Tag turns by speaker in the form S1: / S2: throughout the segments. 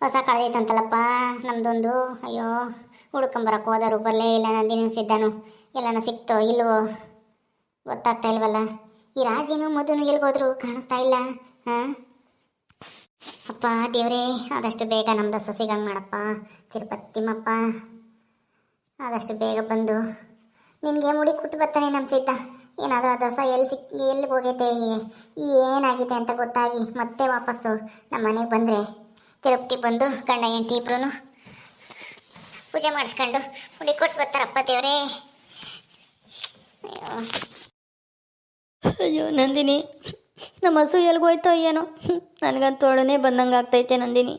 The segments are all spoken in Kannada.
S1: ಹೊಸ ಕಳೆದೈತಂತಲ್ಲಪ್ಪ ನಮ್ದೊಂದು, ಅಯ್ಯೋ ಹುಡ್ಕೊಂಬರಕ್ಕೆ ಹೋದರು, ಬರಲೇ ಇಲ್ಲ, ನಂದಿನ ಎಲ್ಲನ ಸಿಕ್ತೋ ಇಲ್ವೋ? ಗೊತ್ತಾಗ್ತಾ ಇಲ್ವಲ್ಲ? ಈ ರಾಜಿನು ಮಧುನು ಎಲ್ಗೋದ್ರು ಕಾಣಿಸ್ತಾ ಇಲ್ಲ ಹಾಂ ಅಪ್ಪ, ದೇವ್ರೇ, ಆದಷ್ಟು ಬೇಗ ನಮ್ಮ ದಸ ಸಿಗಂಗೆ ಮಾಡಪ್ಪ, ತಿರುಪತಿಮ್ಮಪ್ಪ. ಆದಷ್ಟು ಬೇಗ ಬಂದು ನಿಮಗೆ ಮುಡಿ ಕೊಟ್ಟು ಬರ್ತಾನೆ ನಮ್ಮ ಸಿದ್ಧ ಏನಾದರೂ ಆ ದಸ ಎಲ್ಲಿ ಸಿಕ್, ಎಲ್ಲಿಗೆ ಹೋಗೈತೆ? ಏನಾಗಿದೆ ಅಂತ ಗೊತ್ತಾಗಿ ಮತ್ತೆ ವಾಪಸ್ಸು ನಮ್ಮ ಮನೆಗೆ ಬಂದರೆ. ತಿರುಪತಿ ಬಂದು ಗಂಡ ಹೆಂಡತಿ ಇಬ್ರು ಪೂಜೆ ಮಾಡಿಸ್ಕೊಂಡು ಹುಡಿ ಕೊಟ್ಟು ಬರ್ತಾರಪ್ಪ ದೇವ್ರೇ. ಅಯ್ಯೋ.
S2: ಅಯ್ಯೋ ನಂದಿನಿ ನಮ್ಮ ಹಸು ಎಲ್ಗೋಯ್ತೋ ಏನೋ ನನಗಂತೂ ಒಡನೆ ಬಂದಂಗೆ ಆಗ್ತೈತೆ ನಂದಿನಿ.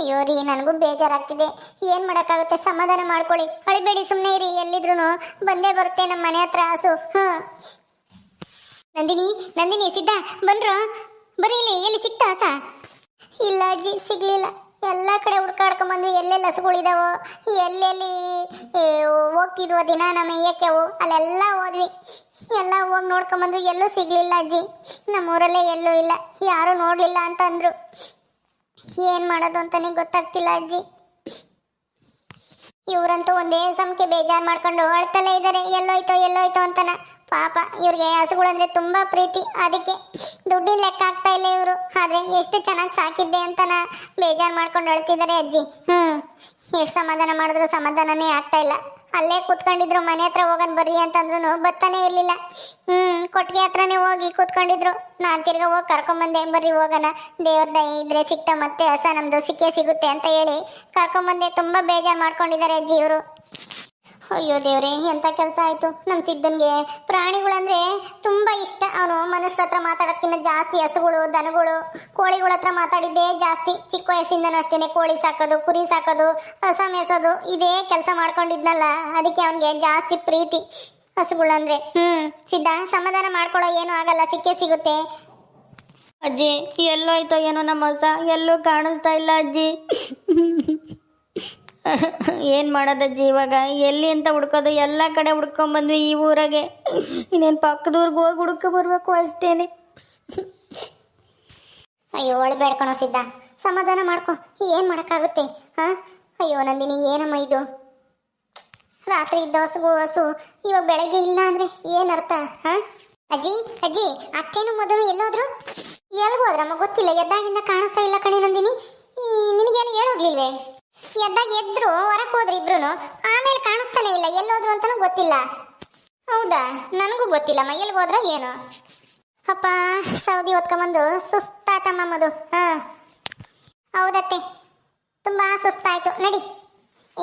S1: ಅಯ್ಯೋ ರೀ ನನಗೂ ಬೇಜಾರಾಗ್ತಿದೆ. ಏನು ಮಾಡಕ್ಕಾಗುತ್ತೆ? ಸಮಾಧಾನ ಮಾಡ್ಕೊಳ್ಳಿ. ಅಳಿಬೇಡಿ ಸುಮ್ಮನೆ ಇರಿ ಎಲ್ಲಿದ್ರು ಬಂದೇ ಬರುತ್ತೆ ನಮ್ಮ ಮನೆ ಹತ್ರ ಹಸು. ಹಾಂ ನಂದಿನಿ ನಂದಿನಿ ಸಿದ್ಧ ಬಂದ್ರ? ಬರೀಲಿ ಎಲ್ಲಿ ಸಿಕ್ತ ಹಸ? ಇಲ್ಲ ಅಜ್ಜಿ ಸಿಗ್ಲಿಲ್ಲ. ಎಲ್ಲ ಕಡೆ ಹುಡ್ಕಾಡ್ಕೊಂಬಂದು ಎಲ್ಲೆಲ್ಲಿ ಹಸುಗಳಿದಾವೋ, ಎಲ್ಲೆಲ್ಲಿ ಹೋಗ್ತಿದ್ವೋ ದಿನ ನಮ್ಮ ಏಕೆವು ಅಲ್ಲೆಲ್ಲ ಹೋದ್ವಿ. ಎಲ್ಲ ಹೋಗಿ ನೋಡ್ಕೊಂಬಂದ್ರು ಎಲ್ಲೂ ಸಿಗ್ಲಿಲ್ಲ ಅಜ್ಜಿ. ನಮ್ಮೂರಲ್ಲೇ ಎಲ್ಲೂ ಇಲ್ಲ. ಯಾರೂ ನೋಡ್ಲಿಲ್ಲ ಅಂತಂದ್ರು ಏನ್ ಮಾಡೋದು ಅಂತಾನೆ ಗೊತ್ತಾಗ್ತಿಲ್ಲ ಅಜ್ಜಿ. ಇವರಂತೂ ಒಂದೇ ಸಮಕ್ಕೆ ಬೇಜಾರ್ ಮಾಡ್ಕೊಂಡು ಹೊಳ್ತಲೇ ಇದ್ದಾರೆ ಎಲ್ಲೋಯ್ತೋ ಎಲ್ಲೋಯ್ತೋ ಅಂತನ. ಪಾಪ, ಇವ್ರಿಗೆ ಹಸುಗಳಂದ್ರೆ ತುಂಬಾ ಪ್ರೀತಿ. ಅದಕ್ಕೆ ದುಡ್ಡಿನ ಲೆಕ್ಕ ಆಗ್ತಾ ಇಲ್ಲ ಇವರು. ಆದ್ರೆ ಎಷ್ಟು ಚೆನ್ನಾಗಿ ಸಾಕಿದ್ದೆ ಅಂತನ ಬೇಜಾರ್ ಮಾಡ್ಕೊಂಡು ಅಳ್ತಿದ್ದಾರೆ ಅಜ್ಜಿ. ಹ್ಮ್. ಎಷ್ಟು ಸಮಾಧಾನ ಮಾಡಿದ್ರು ಸಮಾಧಾನನೇ ಆಗ್ತಾ ಇಲ್ಲ. ಅಲ್ಲೇ ಕೂತ್ಕೊಂಡಿದ್ರು, ಮನೆ ಹತ್ರ ಹೋಗೋಣ ಬರ್ರಿ ಅಂತಂದ್ರು ಬರ್ತಾನೆ ಇರ್ಲಿಲ್ಲ. ಹ್ಮ್ ಕೊಟ್ಟಿಗೆ ಹತ್ರನೇ ಹೋಗಿ ಕೂತ್ಕೊಂಡಿದ್ರು. ನಾನು ತಿರ್ಗಾ ಹೋಗಿ ಕರ್ಕೊಂಬಂದೆ, ಬರ್ರಿ ಹೋಗೋಣ. ದೇವ್ರ ದಯ ಇದ್ರೆ ಸಿಕ್ತ ಮತ್ತೆ ಹಸ ನಮ್ದು ಸಿಕ್ಕೇ ಸಿಗುತ್ತೆ ಅಂತ ಹೇಳಿ ಕರ್ಕೊಂಬಂದೆ. ತುಂಬಾ ಬೇಜಾರ್ ಮಾಡ್ಕೊಂಡಿದ್ದಾರೆ ಅಜ್ಜಿ ಇವರು. ಅಯ್ಯೋ ದೇವ್ರೆ ಎಂತ ಕೆಲಸ ಆಯ್ತು? ನಮ್ಮ ಸಿದ್ಧನಿಗೆ ಪ್ರಾಣಿಗಳಂದ್ರೆ ತುಂಬಾ ಇಷ್ಟ. ಅವನು ಮನುಷ್ಯರ ಹತ್ರ ಮಾತಾಡೋದಕ್ಕಿಂತ ಜಾಸ್ತಿ ಹಸುಗಳು ದನಗಳು ಕೋಳಿಗಳ ಹತ್ರ ಮಾತಾಡಿದ್ದೇ ಜಾಸ್ತಿ. ಚಿಕ್ಕ ವಯಸ್ಸಿಂದನೂ ಅಷ್ಟೇನೆ ಕೋಳಿ ಸಾಕೋದು ಕುರಿ ಸಾಕೋದು ಹಸ ಮೇಸೋದು ಇದೇ ಕೆಲಸ ಮಾಡ್ಕೊಂಡಿದ್ನಲ್ಲ ಅದಕ್ಕೆ ಅವನಿಗೆ ಜಾಸ್ತಿ ಪ್ರೀತಿ. ಹಸುಗಳಂದ್ರೆ ಹ್ಮ್ ಸಿದ್ಧ ಸಮಾಧಾನ ಮಾಡ್ಕೊಳ್ಳೋ ಏನೂ ಆಗಲ್ಲ ಸಿಕ್ಕೇ ಸಿಗುತ್ತೆ.
S2: ಅಜ್ಜಿ ಎಲ್ಲೋಯ್ತೋ ಏನೋ ನಮ್ಮ ಹೊಸ? ಎಲ್ಲೂ ಕಾಣಿಸ್ತಾ ಇಲ್ಲ ಅಜ್ಜಿ. ಏನು ಮಾಡೋದಜ್ಜಿ ಇವಾಗ? ಎಲ್ಲಿ ಅಂತ ಹುಡ್ಕೋದು? ಎಲ್ಲ ಕಡೆ ಹುಡ್ಕೊಂಬಂದ್ವಿ ಈ ಊರಾಗೆ. ಇನ್ನೇನು ಪಕ್ಕದೂರ್ಗೆ ಹೋಗಿ ಹುಡ್ಕೊ ಬರಬೇಕು ಅಷ್ಟೇನೆ.
S1: ಅಯ್ಯೋ, ಒಳ ಬೇಡ್ಕೊಳೋ ಸಿದ್ಧ. ಸಮಾಧಾನ ಮಾಡ್ಕೊ. ಏನು ಮಾಡೋಕ್ಕಾಗುತ್ತೆ? ಹಾಂ? ಅಯ್ಯೋ, ನಂದಿನಿ, ಏನಮ್ಮ ಇದು? ರಾತ್ರಿ ಇದ್ದ ಹಸುಗು ಹಸು ಇವಾಗ ಬೆಳಗ್ಗೆ ಇಲ್ಲ ಅಂದರೆ ಅರ್ಥ? ಹಾ? ಅಜ್ಜಿ ಅಜ್ಜಿ, ಅಕ್ಕೇನು ಮೊದಲು ಎಲ್ಲೋದ್ರು? ಎಲ್ಗೋದ್ರಮ್ಮ ಗೊತ್ತಿಲ್ಲ. ಎದ್ದಾಗಿಂದ ಕಾಣಿಸ್ತಾ ಇಲ್ಲ ಕಣೆ ನಂದಿನಿ. ನಿನಗೇನು ಹೇಳೋಗ್ಲಿಲ್ವೇ? ಎದ್ದಾಗ ಎದ್ರು, ಹೊರಕ್ ಹೋದ್ರು ಇಬ್ರು ಆಮೇಲೆ ಕಾಣಿಸ್ತಾನೆ ಇಲ್ಲ, ಎಲ್ಲೋದ್ರು ಅಂತಾನೂ ಗೊತ್ತಿಲ್ಲ. ಹೌದಾ? ನನಗೂ ಗೊತ್ತಿಲ್ಲಮ್ಮ ಹೋದ್ರ ಏನು? ಅಪ್ಪ, ಸೌದಿ ಹೊತ್ಕೊಂಬಂದು ಸುಸ್ತಾತಮ್ಮ ಮದು. ಹಾ. ಹೌದತ್ತೆ. ತುಂಬಾ ಸುಸ್ತಾಯ್ತು. ನಡಿ.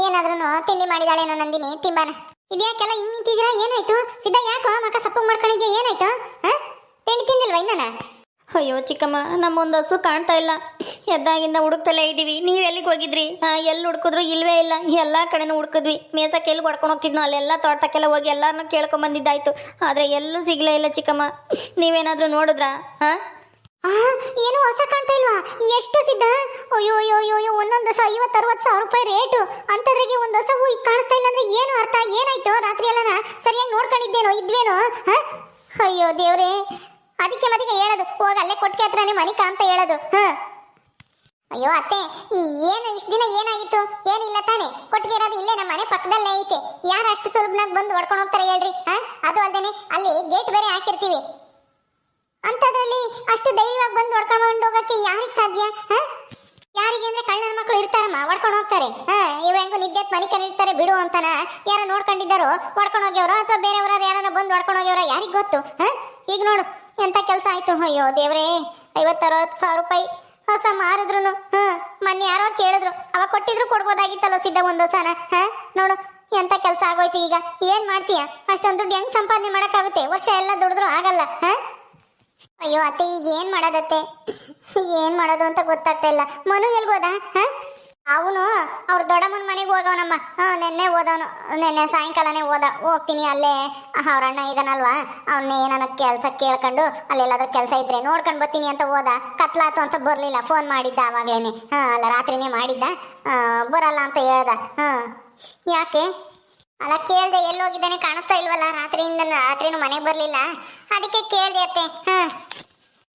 S1: ಏನಾದ್ರೂ ತಿಂಡಿ ಮಾಡಿದಾಳೇನೋ ನಂದಿನಿ, ತಿಂಬಾನ. ಇದ್ಯಾಕೆಲ್ಲ ಹಿಂಗ್ ನಿಂತಿದ್ದೀರಾ ಏನಾಯ್ತು? ಸಿದ್ಧ ಯಾಕೋ ಮಕ್ಕ ಸಪ್ಪು ಮಾಡ್ಕೊಂಡಿದ್ಯಾ? ಏನಾಯ್ತು? ಹಾ? ತಿಂಡಿ ತಿಂದಿಲ್ವಾ ಇನ್ನ
S2: ಅಯ್ಯೋ ಚಿಕ್ಕಮ್ಮ, ನಮ್ಮೊಂದು ಹಸು ಕಾಣ್ತಾ ಇಲ್ಲ. ಎದ್ದಾಗಿಂದ ಹುಡುಕ್ತಲೇ ಇದ್ದೀವಿ. ನೀವು ಎಲ್ಲಿಗೆ ಹೋಗಿದ್ರಿ? ಎಲ್ಲಿ ಹುಡುಕಿದ್ರು? ಇಲ್ವೇ ಇಲ್ಲ. ಎಲ್ಲ ಕಡೆನೂ ಹುಡುಕಿದ್ವಿ. ಮೇಸಕ್ಕೆ ಎಲ್ಲಿ ಹೊಡ್ಕೊಂಡು ಹೋಗ್ತಿದ್ನೋ? ಅಲ್ಲೆಲ್ಲ ತೋಟಕ್ಕೆಲ್ಲ ಹೋಗಿ ಎಲ್ಲರನ್ನೂ ಕೇಳ್ಕೊಂಬಂದಿದ್ದಾಯ್ತು. ಆದರೆ ಎಲ್ಲೂ ಸಿಗಲೇ ಇಲ್ಲ ಚಿಕ್ಕಮ್ಮ. ನೀವೇನಾದರೂ ನೋಡಿದ್ರಾ? ಹಾಂ?
S1: ಏನು ಹೊಸ ಕಾಣ್ತಾ ಇಲ್ವಾ? ಎಷ್ಟು ಸಿದ್ಧ? ಅಯ್ಯೋ ಅಯ್ಯೋ ಅಯ್ಯೋ ಒಂದೊಂದು ಹೊಸ ಐವತ್ತು, ಅರವತ್ತು ಸಾವಿರ ರೂಪಾಯಿ ರೇಟು. ಅಂಥದ್ರಿಗೆ ಒಂದು ಹೊಸ ಹೂ ಕಾಣಿಸ್ತಾ ಇಲ್ಲ ಏನು ಅರ್ಥ? ಏನಾಯ್ತು? ರಾತ್ರಿ ಎಲ್ಲನ ಸರಿಯಾಗಿ ನೋಡ್ಕೊಂಡಿದ್ದೇನೋ, ಇದ್ವೇನೋ? ಅಯ್ಯೋ ದೇವ್ರೇ. ಅದಕ್ಕೆ ಮದಿಗೆ ಹೇಳೋದು. ಹೋಗಿ ಅಲ್ಲೇ ಕೊಟ್ಟಿಗೆ ಹತ್ರನೇ ಮನಿಕಾ ಅಂತ ಹೇಳೋದು. ಹಾ? ಅಯ್ಯೋ ಅತ್ತೆ ಏನು ಇಷ್ಟು ದಿನ ಏನಾಗಿತ್ತು? ಏನಿಲ್ಲ ತಾನೆ. ಕೊಟ್ಟಿಗೆ ಇರೋದು ಇಲ್ಲೇ ನಮ್ಮ ಮನೆ ಪಕ್ಕದಲ್ಲೇ ಐತೆ. ಯಾರು ಅಷ್ಟು ಸುಲಭನಾಗ ಬಂದು ಹೊಡ್ಕೊಂಡು ಹೋಗ್ತಾರೆ ಹೇಳ್ರಿ, ಹಾ? ಅದು ಅಲ್ದೇನೆ, ಅಲ್ಲಿ ಗೇಟ್ ಬೇರೆ ಹಾಕಿರ್ತೀವಿ. ಅಂಥದ್ರಲ್ಲಿ ಅಷ್ಟು ಧೈರ್ಯವಾಗಿ ಬಂದು ಹೊಡ್ಕೊಂಡು ಹೋಗಕ್ಕೆ ಯಾರಿಗೆ ಸಾಧ್ಯ, ಹಾ? ಯಾರಿಗೆ ಅಂದ್ರೆ ಕಳ್ಳನ ಮಕ್ಕಳು ಇರ್ತಾರಮ್ಮ, ಹೊಡ್ಕೊಂಡು ಹೋಗ್ತಾರೆ. ಹಾ, ಇವ್ರು ಹೆಂಗೋ ನಿದ್ದೆ ಮನಿಕರ್ ಇರ್ತಾರೆ ಬಿಡು ಅಂತನ. ಯಾರೋ ನೋಡ್ಕೊಂಡಿದ್ದಾರೋ, ಹೊಡ್ಕೊಂಡು ಹೋಗ್ಯವ್ರೋ ಅಥವಾ ಬೇರೆಯವ್ರ ಯಾರನ್ನ ಬಂದು ಹೊಡ್ಕೊಂಡು ಹೋಗ್ಯವ್ರೋ ಯಾರಿಗೆ ಗೊತ್ತು, ಹಾ? ಈಗ ನೋಡು, ಎಂತ ಕೆಲಸ ಆಯ್ತು? ಅಯ್ಯೋ ದೇವ್ರೇ ಐವತ್ತು ಅರವತ್ತು ಸಾವಿರ ರೂಪಾಯಿ. ಹೊಸ ಮಾರಿದ್ರು ಹ್ಮ್, ಮೊನ್ನೆ ಯಾರೋ ಕೇಳಿದ್ರು. ಅವಾಗ ಕೊಟ್ಟಿದ್ರು, ಕೊಡ್ಬೋದಾಗಿತ್ತಲ್ಲ ಸಿದ್ಧ ಒಂದು ಹೊಸನ, ಹ? ನೋಡು, ಎಂತ ಕೆಲಸ ಆಗೋಯ್ತು ಈಗ? ಏನ್ ಮಾಡ್ತೀಯ? ಅಷ್ಟೊಂದು ದುಡ್ಡು ಹೆಂಗ್ ಸಂಪಾದನೆ ಮಾಡಕ್ಕಾಗುತ್ತೆ? ವರ್ಷ ಎಲ್ಲ ದುಡಿದ್ರು ಆಗಲ್ಲ, ಹ? ಅಯ್ಯೋ, ಅತ್ತೆ, ಈಗ ಏನ್ ಮಾಡೋದತ್ತೆ? ಏನ್ ಮಾಡೋದು ಅಂತ ಗೊತ್ತಾಗ್ತಾ ಇಲ್ಲ. ಮನು ಎಲ್ಗೋದ ಅವನು ಅವ್ರ ದೊಡ್ಡಮ್ಮನ ಮನೆಗೆ ಹೋಗವನಮ್ಮ ನೆನ್ನೆ ಓದವನು. ನೆನ್ನೆ ಸಾಯಂಕಾಲನೇ ಓದ. ಹೋಗ್ತೀನಿ ಅಲ್ಲೇ. ಅವ್ರ ಅಣ್ಣ ಇದನಲ್ವಾ? ಅವನ್ನೇ ಏನಾನ ಕೆಲಸ ಕೇಳ್ಕೊಂಡು ಅಲ್ಲೆಲ್ಲಾದ್ರೂ ಕೆಲಸ ಇದ್ರೆ ನೋಡ್ಕೊಂಡು ಬರ್ತೀನಿ ಅಂತ ಹೋದ ಕತ್ಲಾತು ಅಂತ ಬರಲಿಲ್ಲ. ಫೋನ್ ಮಾಡಿದ್ದ ಅವಾಗೇನೆ ಹಾಂ, ಅಲ್ಲ, ರಾತ್ರಿನೇ ಮಾಡಿದ್ದ. ಬರಲ್ಲ ಅಂತ ಹೇಳ್ದ. ಹಾ. ಯಾಕೆ? ಅಲ್ಲ, ಕೇಳ್ದೆ ಎಲ್ಲೋಗಿದ್ದಾನೆ ಕಾಣಿಸ್ತಾ ಇಲ್ವಲ್ಲ? ರಾತ್ರಿಯಿಂದ ರಾತ್ರಿನೂ ಮನೆಗೆ ಬರಲಿಲ್ಲ. ಅದಕ್ಕೆ ಕೇಳ್ದೆ ಅತ್ತೆ. ಹಾ.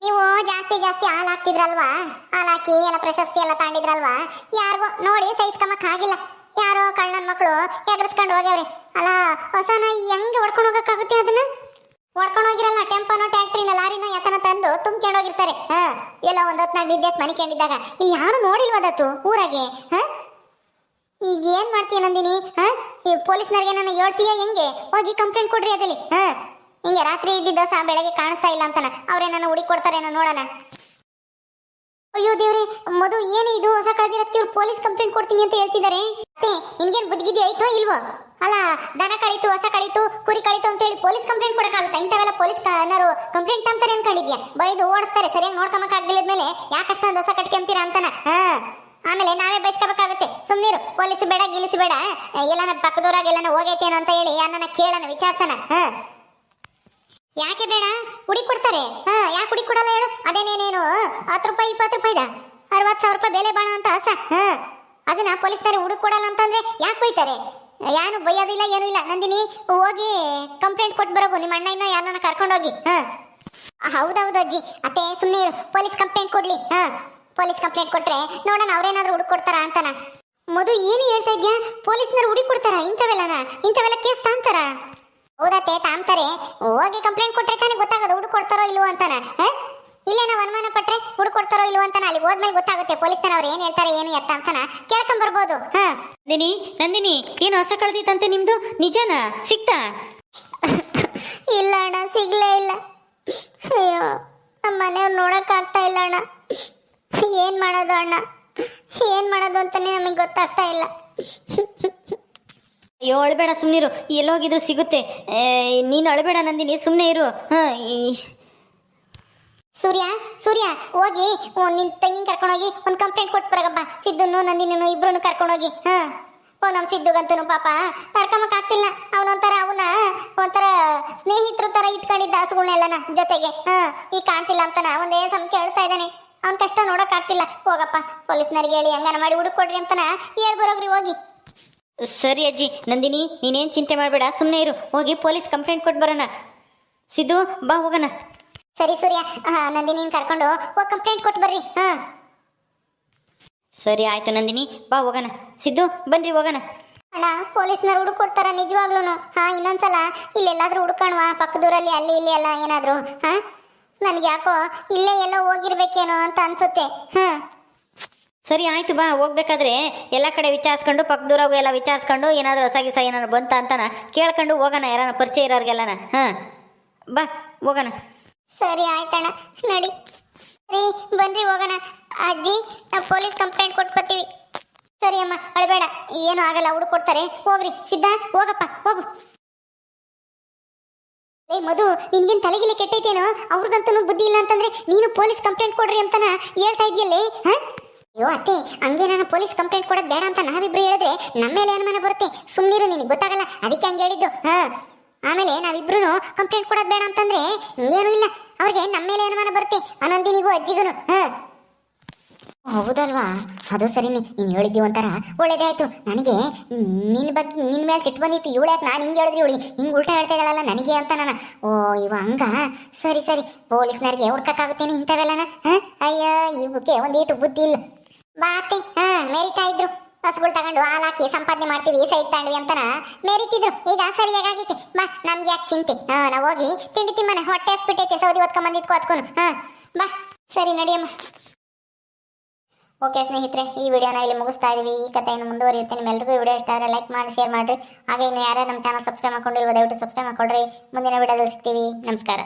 S1: ನೀವು ಜಾಸ್ತಿ ಜಾಸ್ತಿ ಹಾಲು ಹಾಕ್ತಿದ್ರಲ್ವಾ? ಹಾಲು ಹಾಕಿ ಎಲ್ಲ ಪ್ರಶಸ್ತಿ ಎಲ್ಲ ತಾಂಡಿದ್ರಲ್ವಾ? ಯಾರಿಗೋ ನೋಡಿ ಸಹಿಸ್ಕೊಂಬಕ್ ಆಗಿಲ್ಲ. ಯಾರೋ ಕಳ್ಳನ ಮಕ್ಕಳು ಎಗರಿಸ್ಕೊಂಡು ಹೋಗ್ಯಾವ್ರಿ. ಅಲ್ಲ ಹೊಸನ ಹೆಂಗೆ ಹೊಡ್ಕೊಂಡು ಹೋಗಕ್ಕಾಗುತ್ತೆ ಅದನ್ನ? ಹೊಡ್ಕೊಂಡು ಹೋಗಿರಲ್ಲ, ಟೆಂಪೋನೋ ಟ್ಯಾಕ್ಟ್ರಿನ ಲಾರಿನ ಯಾತನ ತಂದು ತುಂಬ್ಕೊಂಡು ಹೋಗಿರ್ತಾರೆ. ಹಾ, ಎಲ್ಲ ಒಂದ್ ಹೊತ್ನಾಗ ನಿದ್ದೆತ್ ಮನಿಕೊಂಡಿದ್ದಾಗ ಇಲ್ಲಿ ಯಾರು ನೋಡಿಲ್ವದತ್ತು ಊರಾಗೆ? ಹಾ? ಈಗ ಏನ್ ಮಾಡ್ತೀಯ ನಂದಿನಿ? ಹಾ? ಈ ಪೊಲೀಸ್ನವ್ರಿಗೆ ನಾನು ಹೇಳ್ತೀಯ ಹೆಂಗೆ? ಹೋಗಿ ಕಂಪ್ಲೇಂಟ್ ಕೊಡ್ರಿ ಅದಲ್ಲಿ ಹಾ? ಹಿಂಗೆ ರಾತ್ರಿ ಇದ್ದಿದ್ದ ಸಹ ಬೆಳಗ್ಗೆ ಕಾಣಿಸ್ತಾ ಇಲ್ಲ ಅಂತಾನ. ಅವ್ರೇನ ಹುಡುಕಿ ಕೊಡ್ತಾರೇನೋ ನೋಡೋಣ. ಅಯ್ಯೋ ದೇವ್ರಿ ಮದು ಏನು ಇದು? ಹೊಸ ಕಳೆದಿರೋದಕ್ಕೆ ಇವ್ರು ಪೊಲೀಸ್ ಕಂಪ್ಲೇಂಟ್ ಕೊಡ್ತೀನಿ ಅಂತ ಹೇಳ್ತಿದ್ದಾರೆ. ಮತ್ತೆ ನಿನ್ಗೇನ್ ಬುದ್ಧಿಗಿದ್ದು ಆಯ್ತೋ ಇಲ್ವೋ? ಅಲ್ಲ, ದನ ಕಳೀತು, ಹೊಸ ಕಳೀತು, ಕುರಿ ಕಳೀತು ಅಂತ ಹೇಳಿ ಪೊಲೀಸ್ ಕಂಪ್ಲೇಂಟ್ ಕೊಡಕ್ಕಾಗುತ್ತಾ? ಇಂಥವೆಲ್ಲ ಪೊಲೀಸ್ ಏನಾರು ಕಂಪ್ಲೇಂಟ್ ತಂತಾರೆ ಅನ್ಕೊಂಡಿದ್ಯಾ? ಬೈದು ಓಡಿಸ್ತಾರೆ, ಸರಿಯಾಗಿ ನೋಡ್ಕೊಂಬಕ್ ಮೇಲೆ ಯಾಕೆ ಅಷ್ಟೊಂದು ಹೊಸ ಕಟ್ಕೊಂತೀರಾ ಅಂತಾನ? ಹಾ. ಆಮೇಲೆ ನಾವೇ ಬಯಸ್ಕೋಬೇಕಾಗುತ್ತೆ ಸುಮ್ಮನಿರು ಪೊಲೀಸ್ ಬೇಡ, ಗಿಲಿಸಿ ಬೇಡ ಎಲ್ಲನ ಪಕ್ಕದೂರಾಗ ಎಲ್ಲನ ಹೋಗೈತೇನೋ ಅಂತ ಹೇಳಿ, ಅನ್ನನ ಕೇಳೋಣ, ವಿಚಾರಿಸೋಣ, ಹಾ? ಯಾಕೆ ಬೇಡ? ಹುಡಿ ಕೊಡ್ತಾರೆ. ಹಾ, ಯಾಕೆ ಹುಡಿ ಕೊಡಲ್ಲ ಹೇಳು? ಅದೇನೇನೇನು? ಹತ್ತು ರೂಪಾಯಿ, ಇಪ್ಪತ್ತು ರೂಪಾಯಿದ ಅರವತ್ತು ಸಾವಿರ ರೂಪಾಯಿ ಬೆಲೆ ಬಾಣ ಅಂತ ಆಸ? ಹಾ. ಅದನ್ನ ಪೊಲೀಸ್ನವ್ರು ಹುಡುಕ್ ಕೊಡಲ್ಲ ಅಂತಂದ್ರೆ ಯಾಕೆ ಬೈತಾರೆ? ಯಾರು ಬೈಯೋದಿಲ್ಲ, ಏನು ಇಲ್ಲ. ನಂದಿನಿ, ಹೋಗಿ ಕಂಪ್ಲೇಂಟ್ ಕೊಟ್ಟು ಬರೋಗು. ನಿಮ್ಮ ಅಣ್ಣ ಇನ್ನೂ ಯಾರನ್ನ ಕರ್ಕೊಂಡೋಗಿ. ಹಾ. ಹೌದೌದು ಅಜ್ಜಿ. ಅತ್ತೆ ಸುಮ್ಮನೆ ಇರು. ಪೊಲೀಸ್ ಕಂಪ್ಲೇಂಟ್ ಕೊಡ್ಲಿ. ಹಾ. ಪೊಲೀಸ್ ಕಂಪ್ಲೇಂಟ್ ಕೊಟ್ರೆ ನೋಡೋಣ ಅವ್ರೇನಾದ್ರೂ ಹುಡುಕ್ ಕೊಡ್ತಾರ ಅಂತನ. ಮಧು, ಏನು ಹೇಳ್ತಾ ಇದ್ಯಾ? ಪೊಲೀಸ್ನವ್ರು ಹುಡುಕ್ ಕೊಡ್ತಾರ? ಇಂಥವೆಲ್ಲನ? ಇಂಥವೆಲ್ಲ ಕೇಸ್ ಹೌದತ್ತೆ ತಾಂತಾರೆ ಹೋಗಿ ಕಂಪ್ಲೇಂಟ್ ಕೊಟ್ರೆ ತಾನೇ ಗೊತ್ತಾಗೋದು ಹುಡುಕ್ ಕೊಡ್ತಾರೋ ಇಲ್ವೋ ಅಂತಾನ ಇಲ್ಲೇನೋ ಇಲ್ಲೇ ಅನುಮಾನ ಪಟ್ರೆ ಹುಡುಕ್ ಕೊಡ್ತಾರೋ ಇಲ್ವೋ ಅಂತಾನ ಅಲ್ಲಿ ಹೋದ್ಮೇಲೆ ಗೊತ್ತಾಗುತ್ತೆ ಪೊಲೀಸ್ ಅವ್ರು ಏನ್ ಹೇಳ್ತಾರೆ ಏನು ಎತ್ತ ಅಂತಾನ ಕೇಳ್ಕೊಂಡ್ ಬರ್ಬೋದು ಹಾ?
S2: ನಂದಿನಿ ನಂದಿನಿ ಏನು ಹೊಸ ಕಳ್ದಿತ್ತಂತೆ ನಿಮ್ದು? ನಿಜನಾ? ಸಿಕ್ತಾ?
S1: ಇಲ್ಲ ಅಣ್ಣ ಸಿಗ್ಲೇ ಇಲ್ಲ. ಅಯ್ಯೋ ನಮ್ಮ ಮನೆಯವ್ರು ನೋಡಕ್ ಆಗ್ತಾ ಇಲ್ಲ ಅಣ್ಣ. ಏನ್ ಮಾಡೋದು ಅಣ್ಣ? ಏನ್ ಮಾಡೋದು ಅಂತಾನೆ ನಮಗೆ ಗೊತ್ತಾಗ್ತಾ ಇಲ್ಲ.
S2: ಅಯ್ಯೋ, ಅಳಬೇಡ ಸುಮ್ಮನಿರು ಎಲ್ಲೋಗಿದ್ರು ಸಿಗುತ್ತೆ. ನೀನು ಅಳಬೇಡ ನಂದಿನಿ ಸುಮ್ಮನೆ ಇರು.
S1: ಸೂರ್ಯ ಸೂರ್ಯ, ಹೋಗಿ. ನಿನ್ನ ನಿನ್ ತಂಗಿನ ಕರ್ಕೊಂಡೋಗಿ ಒಂದು ಕಂಪ್ಲೇಂಟ್ ಕೊಟ್ಟು ಬರಗಪ್ಪ. ಸಿದ್ದುನು ನಂದಿನೂ ಇಬ್ರು ಕರ್ಕೊಂಡೋಗಿ. ಹಾ. ಓ, ನಮ್ ಸಿದ್ದುಗಂತನು ಪಾಪ. ತಡ್ಕೊಂಬಕ್ಕಾಗ್ತಿಲ್ಲ ಅವನೊಂಥರ ಅವನ, ಒಂಥರ ಸ್ನೇಹಿತರ ತರ ಇಟ್ಕೊಂಡಿದ್ದ ಹಸುಗಳನ್ನೆಲ್ಲನ ಜೊತೆಗೆ. ಹಾಂ ಈಗ ಕಾಣ್ತಿಲ್ಲ ಅಂತಾನ. ಒಂದೇ ಸಮ ಕೇಳ್ತಾ ಇದ್ದಾನೆ. ಅವ್ನ ಕಷ್ಟ ನೋಡಕ್ ಆಗ್ತಿಲ್ಲ ಹೋಗಪ್ಪ, ಪೊಲೀಸ್ನವ್ರಿಗೆ ಹೇಳಿ, ಹಂಗಾನ ಮಾಡಿ ಹುಡುಕ್ ಕೊಡ್ರಿ ಹೇಳ್ ಹೇಳ್ಬರೋಗ್ರಿ ಹೋಗಿ.
S2: ಸರಿ ಅಜ್ಜಿ ನಂದಿನಿ ನೀನೇನು ಚಿಂತೆ ಮಾಡಬೇಡ ಸುಮ್ಮನೆ ಇರು. ಹೋಗಿ ಪೊಲೀಸ್ ಕಂಪ್ಲೇಂಟ್ ಕೊಟ್ಟು ಬರೋಣ. ಸಿದ್ದು ಬಾ ಹೋಗೋಣ.
S1: ಸರಿ ಸೂರ್ಯ ನಂದಿನಿ ಕರ್ಕೊಂಡು ಹೋಗಿ ಕಂಪ್ಲೇಂಟ್ ಕೊಟ್ಟು ಬರ್ರಿ ಹಾಂ.
S2: ಸರಿ ಆಯ್ತು ನಂದಿನಿ ಬಾ ಹೋಗೋಣ. ಸಿದ್ದು ಬನ್ರಿ ಹೋಗೋಣ.
S1: ಅಣ್ಣ ಪೊಲೀಸ್ನವ್ರು ಹುಡುಕೊಡ್ತಾರ ನಿಜವಾಗ್ಲೂ ಹಾ ಇನ್ನೊಂದ್ಸಲ ಇಲ್ಲೆಲ್ಲಾದ್ರೂ ಹುಡುಕಣವಾ ಪಕ್ಕದೂರಲ್ಲಿ ಅಲ್ಲಿ ಇಲ್ಲಿ ಎಲ್ಲ ಏನಾದರೂ ಹಾಂ. ನನಗೆ ಯಾಕೋ ಇಲ್ಲೇ ಎಲ್ಲೋ ಹೋಗಿರ್ಬೇಕೇನೋ ಅಂತ ಅನ್ಸುತ್ತೆ ಹಾ.
S2: ಸರಿ, ಆಯ್ತು ಬಾ, ಹೋಗ್ಬೇಕಾದ್ರೆ ಎಲ್ಲ ಕಡೆ ವಿಚಾರಿಸ್ಕೊಂಡು ಪಕ್ಕದೂರಾಗು ಎಲ್ಲ ವಿಚಾರಿಸ್ಕೊಂಡು, ಏನಾದರೂ ಹೊಸ ಗಿಸ ಏನಾದ್ರು ಬಂತ ಅಂತಾನ ಕೇಳ್ಕೊಂಡು ಹೋಗೋಣ ಯಾರನ್ನ ಪರಿಚಯ ಇರೋರಿಗೆಲ್ಲನ. ಹಾಂ, ಬಾ, ಹೋಗೋಣ.
S1: ಸರಿ, ಆಯ್ತಣ್ಣ, ನಡಿ. ರೀ, ಬನ್ರಿ, ಹೋಗೋಣ. ಅಜ್ಜಿ, ನಾವು ಪೊಲೀಸ್ ಕಂಪ್ಲೇಂಟ್ ಕೊಟ್ಟು ಸರಿ, ಅಮ್ಮ, ಅಳಬೇಡ, ಏನು ಆಗಲ್ಲ ಹುಡುಕೊಡ್ತಾರೆ ಹೋಗ್ರಿ, ಸಿದ್ಧ, ಹೋಗಪ್ಪ, ಹೋಗು. ಏ, ಮಧು, ನಿನ್ಗೇನು ತಲೆಗಿಲೆ ಕೆಟ್ಟೈತೇನೋ? ಅವ್ರಿಗಂತೂ ಬುದ್ಧಿ ಇಲ್ಲ ಅಂತಂದ್ರೆ ನೀನು ಪೊಲೀಸ್ ಕಂಪ್ಲೇಂಟ್ ಕೊಡ್ರಿ ಅಂತನ ಹೇಳ್ತಾ ಇದೆಯಲ್ಲೇ ಹಾ? ಅಯ್ಯೋ ಅತ್ತೆ, ಹಂಗೆ ನಾನು ಪೊಲೀಸ್ ಕಂಪ್ಲೇಂಟ್ ಕೊಡೋದು ಬೇಡ ಅಂತ ನಾವಿಬ್ರು ಹೇಳಿದ್ರೆ ನಮ್ಮ ಮೇಲೆ ಅನುಮಾನ ಬರುತ್ತೆ. ಸುಮ್ಮನಿರು ನಿನಗೆ ಗೊತ್ತಾಗಲ್ಲ. ಅದಕ್ಕೆ ಹಂಗೆ ಹೇಳಿದ್ದು. ಹಾ. ಆಮೇಲೆ ನಾವಿಬ್ರು ಕಂಪ್ಲೇಂಟ್ ಕೊಡೋದು ಬೇಡ ಅಂತಂದ್ರೆ ಏನೂ ಇಲ್ಲ. ಅವ್ರಿಗೆ ನಮ್ಮ ಮೇಲೆ ಅನುಮಾನ ಬರುತ್ತೆ. ಅನಂದಿನಿಗೂ ಅಜ್ಜಿಗೂ ಹಾ. ಹೌದಲ್ವಾ? ಅದು ಸರಿನೇ ನೀನು ಹೇಳಿದ್ದೀವಿ ಒಂಥರ. ಒಳ್ಳೇದಾಯ್ತು. ನನಗೆ ನಿನ್ನ ಬಗ್ಗೆ ನಿನ್ನ ಮೇಲೆ ಸಿಟ್ಟು ಬಂದಿತ್ತು. ಇವಳು ಯಾಕೆ ನಾನು ಹಿಂಗೆ ಹೇಳಿದ್ರಿ ಇವಳಿ? ಹಿಂಗೆ ಉಲ್ಟಾ ಹೇಳ್ತಾ ಇದ್ದಾಳಲ್ಲ ನನಗೆ ಅಂತ ನಾನು. ಓ, ಇವ ಹಂಗ? ಸರಿ ಸರಿ. ಪೊಲೀಸ್ನವ್ರಿಗೆ ಹುಡ್ಕಕ್ಕಾಗುತ್ತೇನೆ ಇಂಥವೆಲ್ಲನ? ಹಾಂ? ಅಯ್ಯ, ಇವಕ್ಕೆ ಒಂದೀಟು ಬುದ್ಧಿ ಇಲ್ಲ. ಬಾತೆ ಹಾ, ಮೆರಿತಾ ಇದ್ರು. ಹಸುಗಳು ತಗೊಂಡು ಹಾಲ್ ಹಾಕಿ ಸಂಪಾದನೆ ಮಾಡ್ತೀವಿ ಸೈಡ್ ತಗೊಂಡ್ವಿ ಅಂತನ ಮೆರಿತಿದ್ರು. ಈಗ ಸರಿಯಾಗೈತಿ ಬಾ, ನಮ್ಗೆ ಯಾಕೆ ಚಿಂತೆ? ಹಾ, ನಾವು ಹೋಗಿ ತಿಂಡಿ ತಿಮ್ಮನೆ, ಹೊಟ್ಟೆ ಹಸ್ಬಿಟ್ಟೈತೆ, ಸೌದಿ ಹೊತ್ಕೊಂಬಂದಿದ್ಕೋ ಹೊತ್ಕೊಂಡು ಹಾ, ಬಾ. ಸರಿ, ನಡಿಯಮ್ಮ. ಓಕೆ ಸ್ನೇಹಿತರೆ, ಈ ವಿಡಿಯೋನ ಇಲ್ಲಿ ಮುಗಿಸ್ತಾ ಇದೀವಿ. ಈ ಕಥೆಯನ್ನು ಮುಂದುವರಿಯುತ್ತೆ. ನಿಮ್ಮೆಲ್ಲರಿಗೂ ಈ ವಿಡಿಯೋ ಇಷ್ಟ ಆದರೆ ಲೈಕ್ ಮಾಡಿ, ಶೇರ್ ಮಾಡಿರಿ. ಹಾಗೆ ಇನ್ನು ಯಾರ್ಯಾರು ನಮ್ಮ ಚಾನಲ್ ಸಬ್ಸ್ಕ್ರೈಬ್ ಮಾಡ್ಕೊಂಡಿರುವ ದಯವಿಟ್ಟು ಸಬ್ಸ್ಕ್ರೈಬ್ ಮಾಡ್ಕೊಡ್ರಿ ಮುಂದಿನ ವಿಡಿಯೋದಲ್ಲಿ ಸಿಗ್ತೀವಿ. ನಮಸ್ಕಾರ.